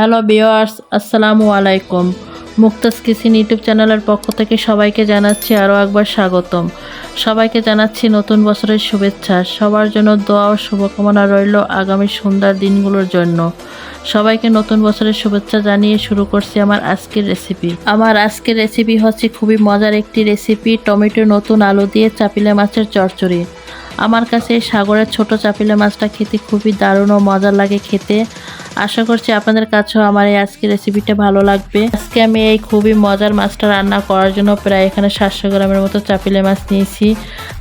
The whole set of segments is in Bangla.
হ্যালো বিওয়ার্স আসসালামু আলাইকুম। মুক্তাস কিচেন ইউটিউব চ্যানেলের পক্ষ থেকে সবাইকে জানাচ্ছি আরও একবার স্বাগতম। সবাইকে জানাচ্ছি নতুন বছরের শুভেচ্ছা। সবার জন্য দোয়া ও শুভকামনা রইল আগামী সুন্দর দিনগুলোর জন্য। সবাইকে নতুন বছরের শুভেচ্ছা জানিয়ে শুরু করছি আমার আজকের রেসিপি আমার আজকের রেসিপি হচ্ছে খুবই মজার একটি রেসিপি টমেটো নতুন আলু দিয়ে চাপিলে মাছের চচ্চড়ি। আমার কাছে এই সাগরের ছোট চাপিলে মাছটা খেতে খুবই দারুণ ও মজার লাগে খেতে। আশা করছি আপনাদের কাছেও আমার এই আজকের রেসিপিটা ভালো লাগবে। আজকে আমি এই খুবই মজার মাছটা রান্না করার জন্য প্রায় এখানে সাতশো গ্রামের মতো চাপিলে মাছ নিয়েছি।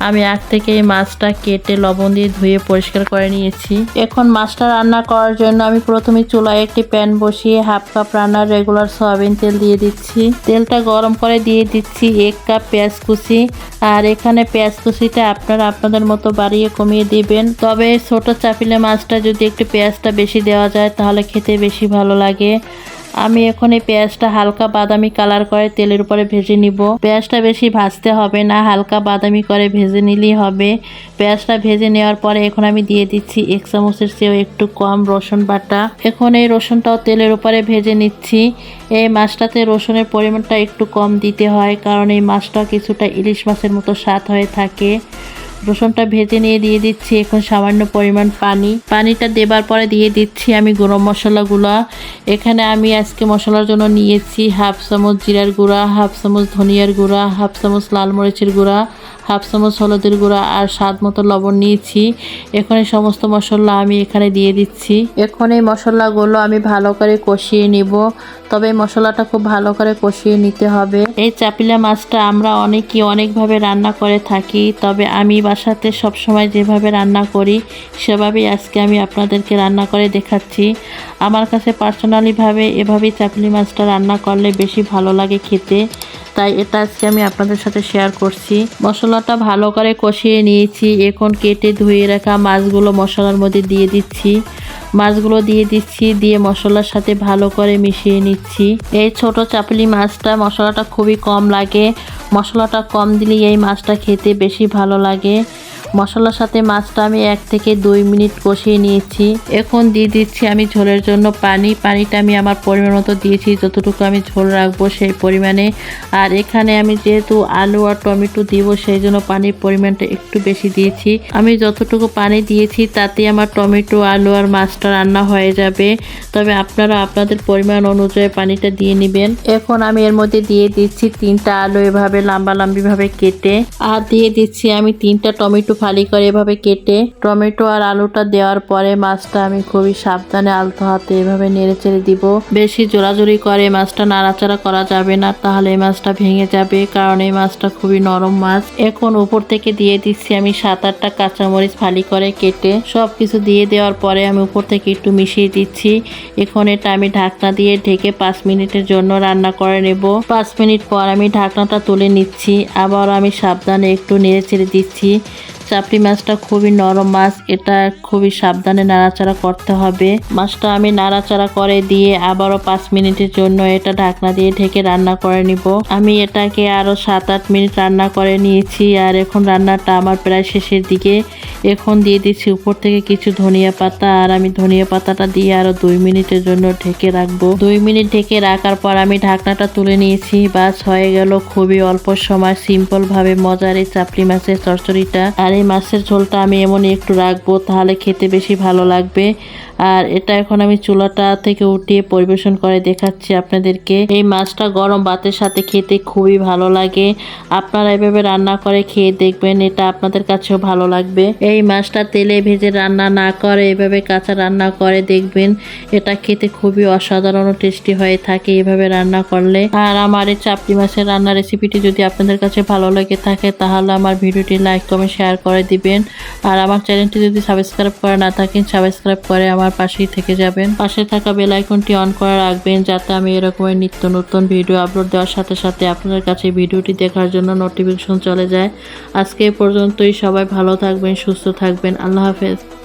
আমি আগ থেকে এই মাছটা কেটে লবণ দিয়ে ধুয়ে পরিষ্কার করে নিয়েছি। এখন মাছটা রান্না করার জন্য আমি প্রথমে চুলায় একটি প্যান বসিয়ে হাফ কাপ রান্নার রেগুলার সয়াবিন তেল দিয়ে দিচ্ছি। তেলটা গরম করে দিয়ে দিচ্ছি এক কাপ পেঁয়াজ কুচি। আর এখানে পেঁয়াজ কুচিটা আপনারা আপনাদের মতো বাড়িয়ে কমিয়ে দিবেন। তবে ছোট চাপিলে মাছটা যদি একটু পেঁয়াজটা বেশি দেওয়া যায় খেতে বেশি ভালো লাগে। আমি এখন এই পেঁয়াজটা হালকা বাদামি কালার করে তেলের উপরে ভেজে নিব। পেঁয়াজটা বেশি ভাজতে হবে না, হালকা বাদামি করে ভেজে নিলেই হবে। পেঁয়াজটা ভেজে নেওয়ার পরে এখন আমি দিয়ে দিচ্ছি এক চামচের চেয়েও একটু কম রসুন বাটা। এখন এই রসুনটাও তেলের উপরে ভেজে নিচ্ছি। এই মাছটাতে রসুনের পরিমাণটা একটু কম দিতে হয়, কারণ এই মাছটা কিছুটা ইলিশ মাছের মতো স্বাদ হয়ে থাকে। রসুনটা ভেজে নিয়ে দিয়ে দিচ্ছি। এখন সামান্য পরিমাণ পানি। পানিটা দেবার পরে দিয়ে দিচ্ছি আমি গরম মশলাগুলো। এখানে আমি আজকে মশলার জন্য নিয়েছি হাফ চামচ জিরার গুঁড়া, হাফ চামচ ধনিয়ার গুঁড়া, হাফ চামচ লাল মরিচের গুঁড়া হাফ চামচ হলুদের গুঁড়া আর স্বাদ মতো লবণ নিয়েছি। এখন এই সমস্ত মশলা আমি এখানে দিয়ে দিচ্ছি। এখন এই মশলাগুলো আমি ভালো করে কষিয়ে নিব। তবে মশলাটা খুব ভালো করে কষিয়ে নিতে হবে। এই চাপিলা মাছটা আমরা অনেকেই অনেকভাবে রান্না করে থাকি তবে আমি বাসাতে সবসময় যেভাবে রান্না করি সেভাবেই আজকে আমি আপনাদেরকে রান্না করে দেখাচ্ছি। আমার কাছে পার্সোনালিভাবে এভাবেই চাপলি মাছটা রান্না করলে বেশি ভালো লাগে খেতে। তাই এটা আজকে আমি আপনাদের সাথে শেয়ার করছি। মশলাটা ভালো করে কষিয়ে নিয়েছি। এখন কেটে ধুয়ে রাখা মাছগুলো মশলার মধ্যে দিয়ে দিচ্ছি। মাছগুলো দিয়ে দিচ্ছি, দিয়ে মশলার সাথে ভালো করে মিশিয়ে নিচ্ছি। এই ছোট চাপলি মাছটা মশলাটা খুবই কম লাগে। মশলাটা কম দিলেই এই মাছটা খেতে বেশি ভালো লাগে। মশলার সাথে মাছটা আমি এক থেকে দুই মিনিট কষিয়ে নিয়েছি। এখন দিয়ে দিচ্ছি আমি ঝোলের জন্য পানি। পানিটা আমি আমার পরিমাণ মতো দিয়েছি। যতটুকু আমি ঝোল রাখব সেই পরিমাণে। আর এখানে আমি যেহেতু আলু আর টমেটো দিব, সেই জন্য পানির পরিমাণটা একটু বেশি দিয়েছি। আমি যতটুকু পানি দিয়েছি, তাতে আমার টমেটো, আলু আর মাছটা রান্না হয়ে যাবে। তবে আপনারা আপনাদের পরিমাণ অনুযায়ী পানিটা দিয়ে নেবেন। এখন আমি এর মধ্যে দিয়ে দিচ্ছি তিনটা আলু এভাবে লম্বা লম্বিভাবে কেটে। আর দিয়ে দিচ্ছি আমি তিনটা টমেটো ফালি করে এভাবে কেটে টমেটো আর আলুটা দেওয়ার পরে মাছটা আমি খুবই সাবধানে আলতো হাতে এভাবে নেড়ে চেড়ে দিব। বেশি জোরাজোরি করে মাছটা নাড়াচাড়া করা যাবে না, তাহলে এই মাছটা ভেঙে যাবে, কারণ এই মাছটা খুবই নরম মাছ। এখন উপর থেকে দিয়ে দিচ্ছি আমি সাত আটটা কাঁচামরিচ ফালি করে কেটে। সব কিছু দিয়ে দেওয়ার পরে আমি উপর থেকে একটু মিশিয়ে দিচ্ছি। এখন এটা আমি ঢাকনা দিয়ে ঢেকে পাঁচ মিনিটের জন্য রান্না করে নেব। পাঁচ মিনিট পর আমি ঢাকনাটা তুলে নিচ্ছি। আবার আমি সাবধানে একটু নেড়ে ছেড়ে দিচ্ছি। চাপড়ি মাছটা খুবই নরম মাছ, এটা খুবই সাবধানে নাড়াচাড়া করতে হবে। মাছটা আমি নাড়াচাড়া করে দিয়ে আবারও পাঁচ মিনিটের জন্য এটা ঢাকনা দিয়ে ঢেকে রান্না করে নিব। আমি এটাকে আরও সাত আট মিনিট রান্না করে নিয়েছি আর এখন রান্নাটা আমার প্রায় শেষের দিকে। এখন দিয়ে দিচ্ছি উপর থেকে কিছু ধনিয়া পাতা আর আমি ধনিয়া পাতাটা দিয়ে আরও দুই মিনিটের জন্য ঢেকে রাখব। দুই মিনিট ঢেকে রাখার পর আমি ঢাকনাটা তুলে নিয়েছি। বাস হয়ে গেল খুবই অল্প সময় সিম্পলভাবে মজার এই চাপড়ি মাছের চচ্চড়িটা। আর এই মাছের ঝোলটা আমি এমনই একটু রাখব তাহলে খেতে বেশি ভালো লাগবে। আর এটা এখন আমি চুলাটা থেকে উঠিয়ে পরিবেশন করে দেখাচ্ছি আপনাদেরকে। এই মাছটা গরম ভাতের সাথে খেতে খুবই ভালো লাগে। আপনারা এভাবে রান্না করে খেয়ে দেখবেন, এটা আপনাদের কাছেও ভালো লাগবে। এই মাছটা তেলে ভেজে রান্না না করে এভাবে কাঁচা রান্না করে দেখবেন, এটা খেতে খুবই অসাধারণ টেস্টি হয়ে থাকে এভাবে রান্না করলে। আর আমার এই চাপড়ি মাছের রান্নার রেসিপিটি যদি আপনাদের কাছে ভালো লেগে থাকে, তাহলে আমার ভিডিওটি লাইক, কমেন্ট, শেয়ার করে দিবেন। আর আমার চ্যানেলটি যদি সাবস্ক্রাইব করে না থাকেন, সাবস্ক্রাইব করে আমার পাশেই থেকে যাবেন। পাশে থাকা বেল আইকনটি অন করে রাখবেন যাতে আমি এরকমের নিত্য নতুন ভিডিও আপলোড দেওয়ার সাথে সাথে আপনাদের কাছে ভিডিওটি দেখার জন্য নোটিফিকেশন চলে যায়। আজকে পর্যন্তই। সবাই ভালো থাকবেন, সুস্থ থাকবেন। আল্লাহ হাফেজ।